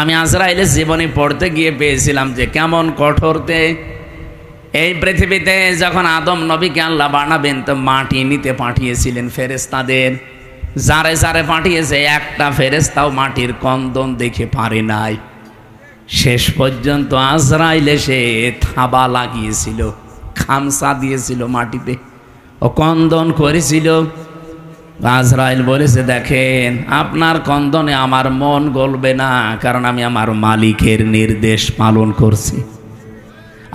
আমি আজরাইলের জীবনী পড়তে গিয়ে পেয়েছিলাম যে কেমন কঠোরতে এই পৃথিবীতে যখন আদম নবীকে আল্লাহ বানাবেন তো মাটি নিতে পাঠিয়েছিলেন ফেরেস্তাদের যারে যারে পাঠিয়েছে, একটা ফেরেস্তাও মাটির কন্দন দেখে পারে নাই। শেষ পর্যন্ত আজরাইল এসে থাবা লাগিয়েছিল, খামসা দিয়েছিল মাটিতে। ও কন্দন করেছিল আজরাইল বলেছে, দেখেন, আপনার কন্দনে আমার মন গলবে না, কারণ আমি আমার মালিকের নির্দেশ পালন করছি।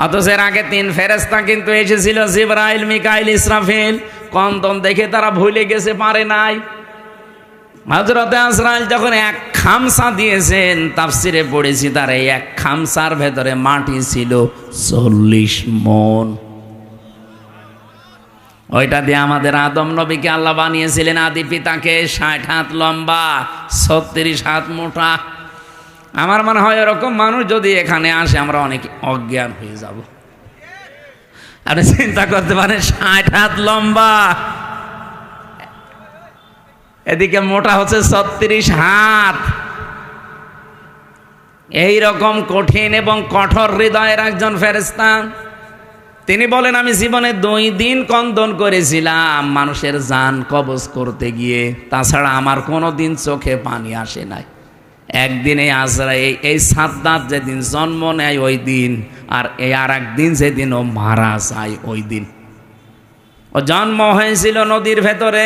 অথচ আগে তিন ফেরেস্তা কিন্তু এসেছিল, জিব্রাইল, মিকাইল, ইসরাফিল। কন্দন দেখে তারা ভুলে গেছে, পারে নাই। হজরতে আজরাইল যখন এক খামসা দিয়েছেন, তাফসিরে পড়েছি, তার এই এক খামসার ভেতরে মাটি ছিল চল্লিশ মন। ওইটা দিয়ে আমাদের আদম নবীকে আল্লাহ বানিয়েছিলেন আদি পিতাকে ষাট হাত লম্বা, ছত্রিশ হাত মোটা। আমার মনে হয় এরকম মানুষ যদি এখানে আসে আমরা অনেক অজ্ঞান হয়ে যাব। আপনি চিন্তা করতে পারেন, ষাট হাত লম্বা। এদিকে মোটা হচ্ছে ছত্রিশ হাত। এই রকম কঠিন এবং কঠোর হৃদয়ের একজন ফেরেস্তা তিনি বলেন, আমি জীবনে দুই দিন কন্দন করেছিলাম মানুষের যান কবজ করতে গিয়ে। তাছাড়া আমার কোনো দিন চোখে পানি আসে নাই। একদিনে আজরা এই এই সাদ্দাত যেদিন জন্ম নেয় ওই দিন, আর এই আর একদিন যেদিন ও মারা যায় ওই দিন। ও জন্ম হয়েছিল নদীর ভেতরে।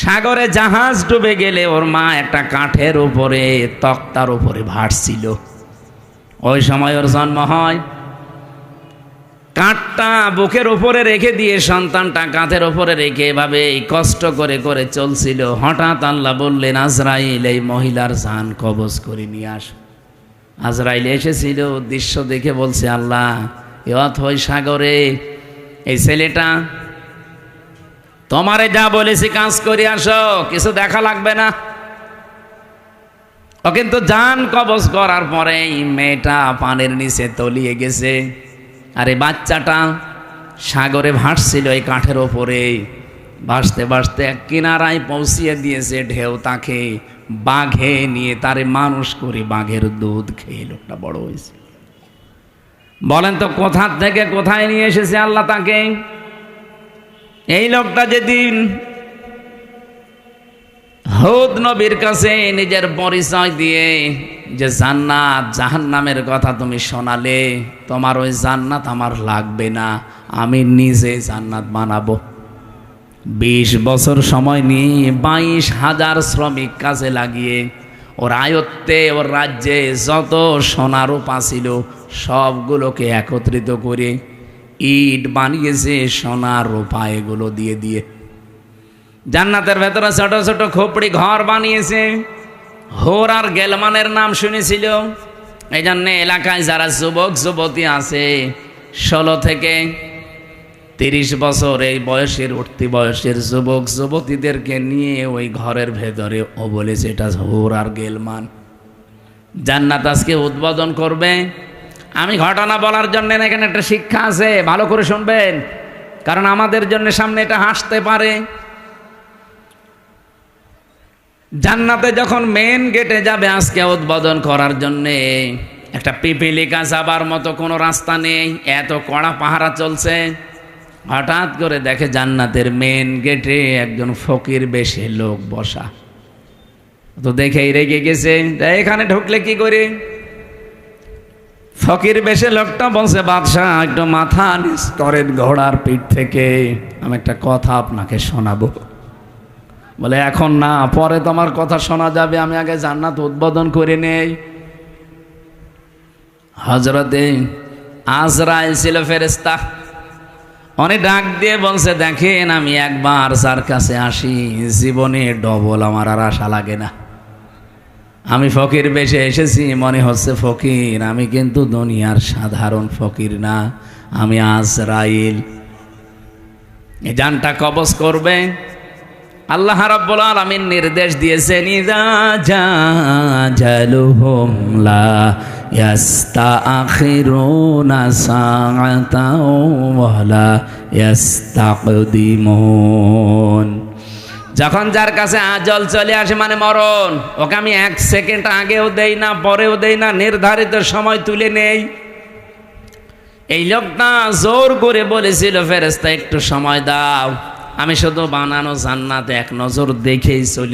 সাগরে জাহাজ ডুবে গেলে ওর মা একটা কাঠের উপরে, তক্তার উপরে ভাসছিল। ওই সময় ওর জন্ম হয়। কাঠটা বুকের উপরে রেখে দিয়ে সন্তানটা কাঁধের ওপরে রেখে এভাবে কষ্ট করে করে চলছিল। হঠাৎ আল্লাহ বললেন, আজরাইল, এই মহিলার জান কবজ করে নিয়ে আস। আজরাইল এসেছিল, দৃশ্য দেখে বলছে, আল্লাহ, এ অথই সাগরে, এই ছেলেটা, তোমারে যা বলেছি কাজ করে আসো, কিছু দেখা লাগবে না। ও কিন্তু জান কবজ করার পরে মেয়েটা পানের নিচে তলিয়ে গেছে। আর বাচ্চাটা সাগরে ভাসছিল এই কাঠের ওপরে। ভাসতে ভাসতে এক কিনারায় পৌঁছিয়ে দিয়েছে ঢেউ তাকে। বাঘে নিয়ে তারে মানুষ করে বাঘের দুধ খেয়ে লোকটা বড় হয়েছে। বলেন তো, কোথা থেকে কোথায় নিয়ে এসেছে আল্লাহ তাকে? এই লোকটা যেদিন হৌদ নবীর কাছে নিজের পরিচয় দিয়ে যে জান্নাত, জাহান্নামের কথা তুমি শোনালে, তোমার ওই জান্নাত আমার লাগবে না, আমি নিজে জান্নাত বানাবো। বিশ বছর সময় নিয়ে বাইশ হাজার শ্রমিক কাজে লাগিয়ে ওর আয়ত্তে, ওর রাজ্যে যত সোনা রূপা ছিল, সবগুলোকে একত্রিত করে ইট বানিয়েছে, সোনার রূপা এগুলো দিয়ে দিয়ে। জান্নাতের ভেতরে ছোট ছোট খোপড়ি ঘর বানিয়েছে। হোর আর গেলমানের নাম শুনেছিল। এই জন্যে এলাকায় যারা যুবক, যুবতী আছে, ষোলো থেকে তিরিশ বছর এই বয়সের, উঠতি বয়সের যুবক, যুবতীদেরকে নিয়ে ওই ঘরের ভেতরে ও বলেছে, এটা হোর আর গেলমান। জান্নাত আজকে উদ্বোধন করবে। আমি ঘটনা বলার জন্য এখানে একটা শিক্ষা আছে, ভালো করে শুনবেন। কারণ আমাদের জন্য সামনে এটা হাসতে পারে। জান্নাতে যখন মেন গেটে যাবে আজকে উদ্বোধন করার জন্যে, একটা পিপিলিকা যাবার মতো কোনো রাস্তা নেই, এত কড়া পাহারা চলছে। হঠাৎ করে দেখে জান্নাতের মেন গেটে একজন ফকির বেশে লোক বসা। তো দেখেই রেগে গেছে এখানে ঢুকলে কি করে? ফকির বেশে লোকটা বলছে, বাদশাহ, একটু মাথা নিচ করেন ঘোড়ার পিঠ থেকে, আমি একটা কথা আপনাকে শোনাবো। বলে, এখন না, পরে তোমার কথা শোনা যাবে, আমি আগে জান্নাত উদ্বোধন করে নেই। হজরতে আজরাইল ছিল ফেরেস্তা অনেক ডাক দিয়ে বলছে, দেখেন, আমি একবার যার কাছে আসি, জীবনে ডবল আমার আর আশা লাগে না। আমি ফকির বেশে এসেছি, মনে হচ্ছে ফকির, আমি কিন্তু দুনিয়ার সাধারণ ফকির না, আমি আজরাইল। এই জানটা কবজ করবে। আল্লাহ রাব্বুল আলামিন নির্দেশ দিয়েছেন ইযা জাজালুহুম লা ইয়াস্তাখিরুনা সাআতাও ওয়া লা ইয়াস্তাকদিমুন। যখন যার কাছে আজল চলে আসে মানে মরণ, ওকে আমি এক সেকেন্ড আগেও দেই না, পরেও দেই না, নির্ধারিত সময় তুলে নেই। এই লোকটা জোর করে বলেছিল ফেরেস্তা একটু সময় দাও। আমি শুধু বানানো জান্নাত এক নজর দেখেই চলে